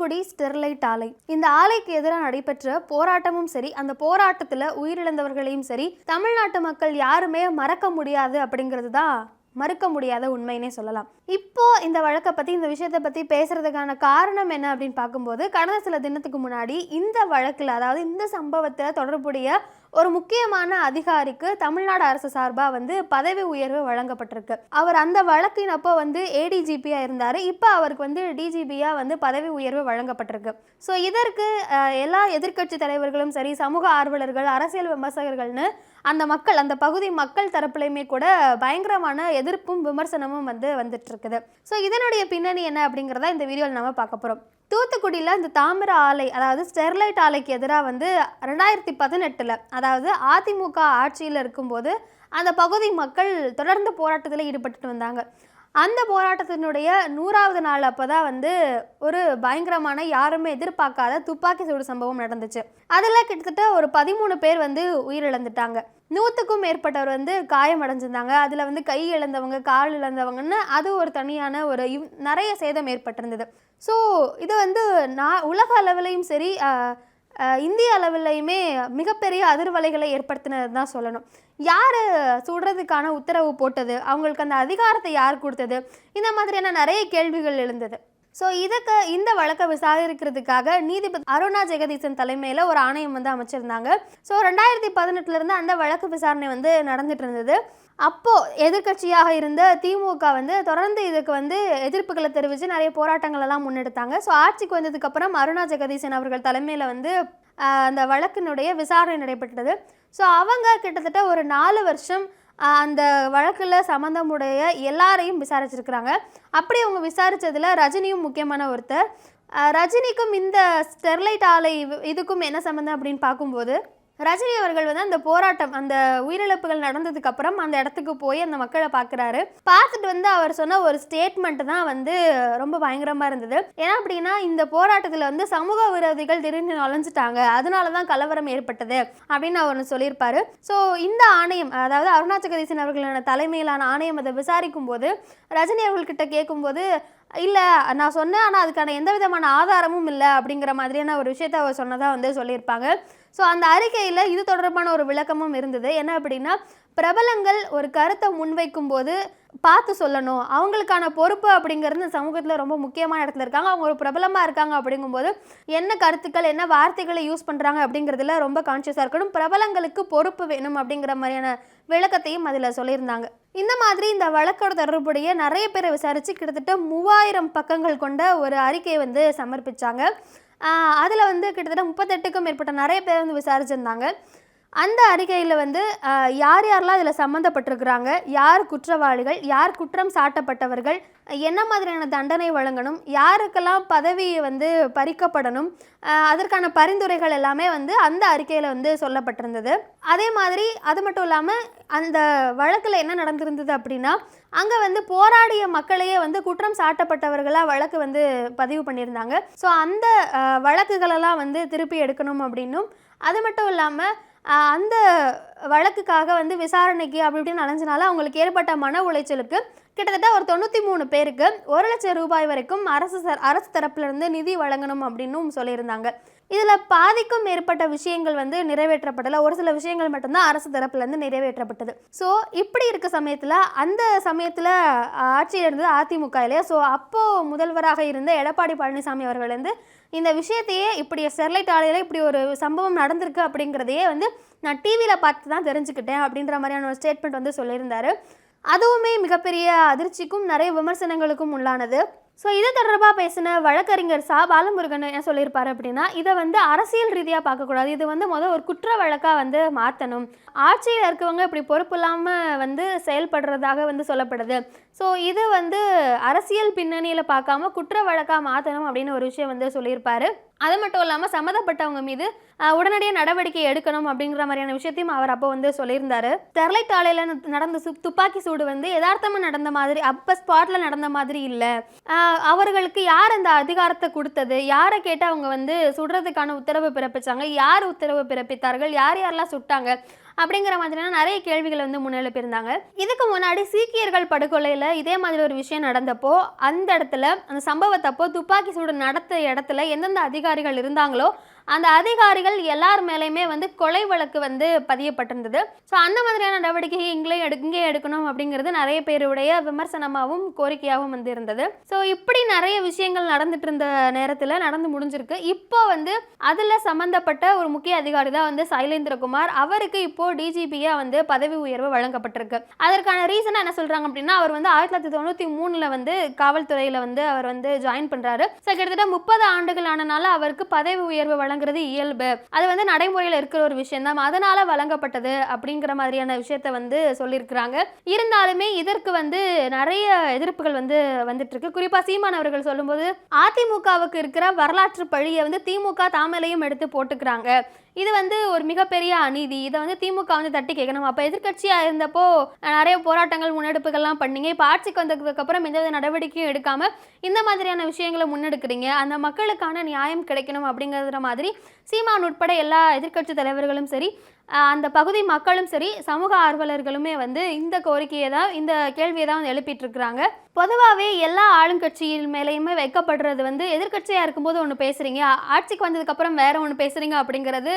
Thoothukudi Sterlite ஆலை. இந்த ஆலைக்கு எதிராக நடைபெற்ற போராட்டமும் சரி அந்த போராட்டத்தில் உயிரிழந்தவர்களையும் சரி தமிழ்நாட்டு மக்கள் யாருமே மறக்க முடியாது அப்படிங்கிறது தான் மறுக்க முடியாத உண்மைன்னே சொல்லலாம். இப்போ இந்த வழக்கை பற்றி இந்த விஷயத்தை பற்றி பேசுறதுக்கான காரணம் என்ன அப்படின்னு பார்க்கும்போது கடந்த சில தினத்துக்கு முன்னாடி இந்த வழக்கில் அதாவது இந்த சம்பவத்தில் தொடர்புடைய ஒரு முக்கியமான அதிகாரிக்கு தமிழ்நாடு அரசு சார்பாக வந்து பதவி உயர்வு வழங்கப்பட்டிருக்கு. அவர் அந்த வழக்கின் அப்போ வந்து ஏடிஜிபியாக இருந்தார். இப்போ அவருக்கு வந்து டிஜிபியாக வந்து பதவி உயர்வு வழங்கப்பட்டிருக்கு. ஸோ இதற்கு எல்லா எதிர்க்கட்சி தலைவர்களும் சரி சமூக ஆர்வலர்கள் அரசியல் விமர்சகர்கள்னு அந்த மக்கள் அந்த பகுதி மக்கள் தரப்புலையுமே கூட பயங்கரமான எதிர்ப்பும் விமர்சனமும் வந்து வந்துட்டு இருக்குது ஸோ இதனுடைய பின்னணி என்ன அப்படிங்கிறத இந்த வீடியோவில் நம்ம பார்க்க போகிறோம் தூத்துக்குடியில் இந்த தாமிர ஆலை அதாவது ஸ்டெர்லைட் ஆலைக்கு எதிராக வந்து ரெண்டாயிரத்தி பதினெட்டில் அதாவது அதிமுக ஆட்சியில் இருக்கும்போது அந்த பகுதி மக்கள் தொடர்ந்து போராட்டத்தில் ஈடுபட்டுட்டு வந்தாங்க. அந்த போராட்டத்தினுடைய நூறாவது நாள் அப்போ தான் வந்து ஒரு பயங்கரமான யாருமே எதிர்பார்க்காத துப்பாக்கி சூடு சம்பவம் நடந்துச்சு. அதில் கிட்டத்தட்ட ஒரு பதிமூணு பேர் வந்து உயிரிழந்துட்டாங்க. நூற்றுக்கும் மேற்பட்டவர் வந்து காயமடைஞ்சிருந்தாங்க அதில் வந்து கை இழந்தவங்க கால் இழந்தவங்கன்னு அது ஒரு தனியான ஒரு நிறைய சேதம் ஏற்பட்டிருந்தது. ஸோ இது வந்து நான் உலக அளவிலையும் சரி இந்திய அளவுலையுமே மிகப்பெரிய அதிர்வலைகளை ஏற்படுத்தினது தான் சொல்லணும். யார் சுடுறதுக்கான உத்தரவு போட்டது? அவங்களுக்கு அந்த அதிகாரத்தை யார் கொடுத்தது? இந்த மாதிரியான நிறைய கேள்விகள் எழுந்தது. ஸோ இதுக்கு இந்த வழக்கை விசாரிக்கிறதுக்காக நீதிபதி அருணா ஜெகதீசன் தலைமையில் ஒரு ஆணையம் வந்து அமைச்சிருந்தாங்க. ஸோ ரெண்டாயிரத்தி பதினெட்டுலேருந்து அந்த வழக்கு விசாரணை வந்து நடந்துட்டு இருந்தது அப்போது எதிர்க்கட்சியாக இருந்த திமுக வந்து தொடர்ந்து இதுக்கு வந்து எதிர்ப்புகளை தெரிவித்து நிறைய போராட்டங்கள் எல்லாம் முன்னெடுத்தாங்க. ஸோ ஆட்சிக்கு வந்ததுக்கப்புறம் அருணா ஜெகதீசன் அவர்கள் தலைமையில் வந்து அந்த வழக்கினுடைய விசாரணை நடைபெற்றது. ஸோ அவங்க கிட்டத்தட்ட ஒரு நாலு வருஷம் அந்த வழக்கில் சம்மந்தமுடைய எல்லாரையும் விசாரிச்சிருக்கிறாங்க. அப்படி அவங்க விசாரித்ததில் ரஜினியும் முக்கியமான ஒருத்தர். ரஜினிக்கும் இந்த ஸ்டெர்லைட் ஆலை இது- இதுக்கும் என்ன சம்மந்தம் அப்படின்னு பார்க்கும்போது ரஜினி அவர்கள் வந்து அந்த போராட்டம் அந்த உயிரிழப்புகள் நடந்ததுக்கு அப்புறம் அந்த இடத்துக்கு போய் அந்த மக்களை பார்க்குறாரு. பார்த்துட்டு வந்து அவர் சொன்ன ஒரு ஸ்டேட்மெண்ட் தான் வந்து ரொம்ப பயங்கரமாக இருந்தது. ஏன்னா அப்படின்னா இந்த போராட்டத்தில் வந்து சமூக விரோதிகள் திடீர்னு நுழைஞ்சிட்டாங்க. அதனால தான் கலவரம் ஏற்பட்டது அப்படின்னு அவர் சொல்லியிருப்பாரு. ஸோ இந்த ஆணையம் அதாவது அருணாச்சகதீசன் அவர்களான தலைமையிலான ஆணையம் அதை விசாரிக்கும் போது ரஜினி அவர்கள்கிட்ட கேட்கும்போது இல்லை நான் சொன்னேன் ஆனால் அதுக்கான எந்த விதமான ஆதாரமும் இல்லை. அப்படிங்கிற மாதிரியான ஒரு விஷயத்த அவர் சொன்னதாக வந்து சொல்லியிருப்பாங்க. ஸோ அந்த அறிக்கையில் இது தொடர்பான ஒரு விளக்கமும் இருந்தது. என்ன அப்படின்னா பிரபலங்கள் ஒரு கருத்தை முன்வைக்கும் போது பார்த்து சொல்லணும். அவங்களுக்கான பொறுப்பு அப்படிங்கிறது இந்த சமூகத்தில் ரொம்ப முக்கியமான இடத்துல இருக்காங்க. அவங்க ஒரு பிரபலமாக இருக்காங்க அப்படிங்கும்போது என்ன கருத்துக்கள் என்ன வார்த்தைகளை யூஸ் பண்ணுறாங்க அப்படிங்கிறதுல ரொம்ப கான்ஷியஸாக இருக்கணும். பிரபலங்களுக்கு பொறுப்பு வேணும் அப்படிங்கிற மாதிரியான விளக்கத்தையும் அதில் சொல்லியிருந்தாங்க. இந்த மாதிரி இந்த வழக்கோட தொடர்புடைய நிறைய பேரை விசாரித்து கிட்டத்தட்ட மூவாயிரம் பக்கங்கள் கொண்ட ஒரு அறிக்கையை வந்து சமர்ப்பிச்சாங்க. அதில் வந்து கிட்டத்தட்ட முப்பத்தெட்டுக்கும் மேற்பட்ட நிறைய பேர் வந்து விசாரிச்சிருந்தாங்க. அந்த அறிக்கையில் வந்து யார் யாரெல்லாம் இதில் சம்மந்தப்பட்டிருக்கிறாங்க யார் குற்றவாளிகள் யார் குற்றம் சாட்டப்பட்டவர்கள் என்ன மாதிரியான தண்டனை வழங்கணும் யாருக்கெல்லாம் பதவி வந்து பறிக்கப்படணும் அதற்கான பரிந்துரைகள் எல்லாமே வந்து அந்த அறிக்கையில் வந்து சொல்லப்பட்டிருந்தது. அதே மாதிரி அது மட்டும் இல்லாமல் அந்த வழக்கில் என்ன நடந்திருந்தது அப்படின்னா அங்கே வந்து போராடிய மக்களையே வந்து குற்றம் சாட்டப்பட்டவர்களாக வழக்கு வந்து பதிவு பண்ணியிருந்தாங்க. ஸோ அந்த வழக்குகளெல்லாம் வந்து திருப்பி எடுக்கணும் அப்படின்னும் அது மட்டும் இல்லாமல் அந்த வழக்குக்காக வந்து விசாரணைக்கு அப்படி இப்படின்னு அலைஞ்சனால அவங்களுக்கு ஏற்பட்ட மன உளைச்சலுக்கு கிட்டத்தட்ட ஒரு தொண்ணூற்றி மூணு பேருக்கு ஒரு லட்சம் ரூபாய் வரைக்கும் அரசு ச- அரசு தரப்பிலிருந்து நிதி வழங்கணும் அப்படின்னும் சொல்லியிருந்தாங்க. இதில் பாதிக்கும் மேற்பட்ட விஷயங்கள் வந்து நிறைவேற்றப்படலை. ஒரு சில விஷயங்கள் மட்டும்தான் அரசு தரப்புலேருந்து நிறைவேற்றப்பட்டது. ஸோ இப்படி இருக்க சமயத்தில் அந்த சமயத்தில் ஆட்சியில் இருந்தது அதிமுக இல்லையா? ஸோ அப்போது முதல்வராக இருந்த எடப்பாடி பழனிசாமி அவர்கள் வந்து இந்த விஷயத்தையே இப்படி ஸ்டெர்லைட் ஆலையில் இப்படி ஒரு சம்பவம் நடந்திருக்கு அப்படிங்கிறதையே வந்து நான் டிவியில் பார்த்து தான் தெரிஞ்சுக்கிட்டேன் அப்படின்ற மாதிரியான ஒரு ஸ்டேட்மெண்ட் வந்து சொல்லியிருந்தாரு. அதுவுமே மிகப்பெரிய அதிர்ச்சிக்கும் நிறைய விமர்சனங்களுக்கும் உள்ளானது. ஸோ இது தொடர்பாக பேசின வழக்கறிஞர் சா. பாலமுருகன் என்ன சொல்லியிருப்பாரு அப்படின்னா இதை வந்து அரசியல் ரீதியாக பார்க்கக்கூடாது. இது வந்து முதல் ஒரு குற்ற வழக்காக வந்து மாற்றணும் ஆட்சியில் இருக்கவங்க இப்படி பொறுப்பு இல்லாமல் வந்து செயல்படுறதாக வந்து சொல்லப்படுது. ஸோ இது வந்து அரசியல் பின்னணியில் பார்க்காம குற்ற வழக்காக மாற்றணும் அப்படின்னு ஒரு விஷயம் வந்து சொல்லியிருப்பார். அது மட்டும் இல்லாமல் சம்மந்தப்பட்டவங்க மீது உடனடியாக நடவடிக்கை எடுக்கணும் அப்படிங்கிற மாதிரியான விஷயத்தையும் அவர் அப்போ வந்து சொல்லியிருந்தார். ஸ்டெர்லைட் ஆலையில் நடந்த சு துப்பாக்கி சூடு வந்து யதார்த்தமாக நடந்த மாதிரி அப்போ ஸ்பாட்டில் நடந்த மாதிரி இல்லை. அவர்களுக்கு யார் அந்த அதிகாரத்தை கொடுத்தது? யாரை கேட்டு அவங்க வந்து சுடுறதுக்கான உத்தரவு பிறப்பிச்சாங்க? யார் உத்தரவு பிறப்பித்தார்கள்? யார் யாரெல்லாம் சுட்டாங்க? அப்படிங்கிற மாதிரியான நிறைய கேள்விகள் வந்து முன்னெழுப்பியிருந்தாங்க இதுக்கு முன்னாடி சீக்கியர்கள் படுகொலையில் இதே மாதிரி ஒரு விஷயம் நடந்தப்போ அந்த இடத்துல அந்த சம்பவத்தப்போ துப்பாக்கி சூடு நடத்த இடத்துல எந்தெந்த அதிகாரிகள் இருந்தாங்களோ அந்த அதிகாரிகள் எல்லார் மேலேயுமே வந்து கொலை வழக்கு வந்து பதியப்பட்டிருந்தது. ஸோ அந்த மாதிரியான நடவடிக்கை இங்கே எடு இங்கே எடுக்கணும் அப்படிங்கிறது நிறைய பேருடைய விமர்சனமாகவும் கோரிக்கையாகவும் வந்து இருந்தது. ஸோ இப்படி நிறைய விஷயங்கள் நடந்துட்டு இருந்த நேரத்தில் நடந்து முடிஞ்சிருக்கு. இப்போ வந்து அதில் சம்மந்தப்பட்ட ஒரு முக்கிய அதிகாரி தான் வந்து சைலேந்திரகுமார். அவருக்கு இப்போ டிஜிபியாக வந்து பதவி உயர்வு வழங்கப்பட்டிருக்கு. அதற்கான ரீசன் என்ன சொல்கிறாங்க அப்படின்னா அவர் வந்து ஆயிரத்தி தொள்ளாயிரத்தி தொண்ணூற்றி மூணில் வந்து காவல்துறையில் வந்து அவர் வந்து ஜாயின் பண்ணுறாரு ஸோ கிட்டத்தட்ட முப்பது ஆண்டுகள் ஆனனால அவருக்கு பதவி உயர்வு வழங்குறது இயல்பு. அது வந்து நடைமுறையில் இருக்கிற ஒரு விஷயம் தான். அதனால வழங்கப்பட்டது அப்படிங்கிற மாதிரியான விஷயத்த வந்து சொல்லியிருக்கிறாங்க. இருந்தாலுமே இதற்கு வந்து நிறைய எதிர்ப்புகள் வந்து வந்துட்டு இருக்கு குறிப்பாக சீமான் அவர்கள் சொல்லும்போது அதிமுகவுக்கு இருக்கிற வரலாற்று பழியை வந்து திமுக தாமலையும் எடுத்து போட்டுக்கிறாங்க. இது வந்து ஒரு மிகப்பெரிய அநீதி. இதை வந்து திமுக வந்து தட்டி கேட்கணும். அப்போ எதிர்க்கட்சியாக இருந்தப்போ நிறைய போராட்டங்கள் முன்னெடுப்புகள்லாம் பண்ணீங்க. இப்போ ஆட்சிக்கு வந்ததுக்கப்புறம் எந்தவித நடவடிக்கையும் எடுக்காமல் இந்த மாதிரியான விஷயங்களை முன்னெடுக்கிறீங்க. அந்த மக்களுக்கான நியாயம் கிடைக்கணும் அப்படிங்கிற மாதிரி சீமான் உட்பட எல்லா எதிர்க்கட்சி தலைவர்களும் சரி அந்த பகுதி மக்களும் சரி சமூக ஆர்வலர்களுமே வந்து இந்த கோரிக்கையை தான் இந்த கேள்வியை தான் வந்து எழுப்பிட்டுருக்குறாங்க. பொதுவாகவே எல்லா ஆளுங்கட்சியின் மேலேயுமே வைக்கப்படுறது வந்து எதிர்க்கட்சியாக இருக்கும்போது ஒன்று பேசுகிறீங்க ஆட்சிக்கு வந்ததுக்கப்புறம் வேற ஒன்று பேசுகிறீங்க அப்படிங்கிறது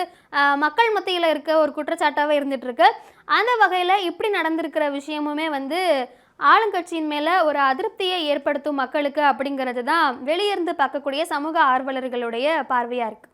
மக்கள் மத்தியில் இருக்க ஒரு குற்றச்சாட்டாகவே இருந்துகிட்ருக்கு அந்த வகையில் இப்படி நடந்திருக்கிற விஷயமுமே வந்து ஆளுங்கட்சியின் மேலே ஒரு அதிருப்தியை ஏற்படுத்தும் மக்களுக்கு அப்படிங்கிறது தான் வெளியிருந்து பார்க்கக்கூடிய சமூக ஆர்வலர்களுடைய பார்வையாக இருக்குது